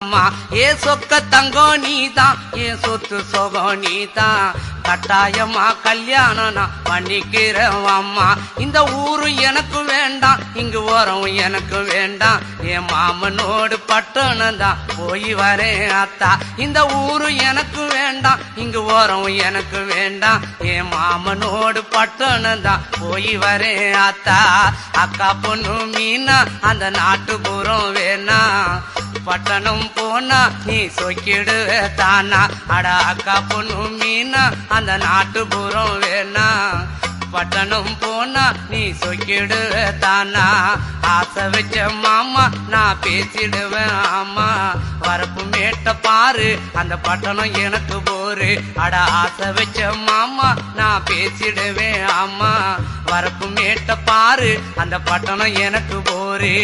அம்மா ஏ சொக்க தங்கம் நீதான் ஏ சொத்து சொகம் நீதான் கட்டாயமா கல்யாணம் நான் பண்ணிக்கிறேன் அம்மா இந்த ஊரு எனக்கு வேண்டாம் இங்கு ஓரம் எனக்கு வேண்டாம். என் மாமனோடு பட்டணம் தான் போய் வரேன் அத்தா. இந்த ஊரு எனக்கு வேண்டாம் இங்கு ஓரம் எனக்கு வேண்டாம். என் மாமனோடு பட்டணம் தான் போய் வரேன் அத்தா. அக்கா பொண்ணு மீனா அந்த நாட்டுப்புறம் வேணா. பட்டணம் போனா நீ சொக்கிடுவ தானா? அட அக்கா பொண்ணு மீனா அந்த நாட்டுப்புறம் வேணா. பட்டணம் போனா நீ சொக்கிடுவ தானா? ஆசை வச்ச மாமா நான் பேசிடுவேன் ஆமா. வரப்பு மேட்ட பாரு அந்த பட்டணம் எனக்கு போரு. அட ஆசை வச்ச மாமா நான் பேசிடுவேன் ஆமா. வரப்பு மேட்ட பாரு அந்த பட்டணம் எனக்கு போரு.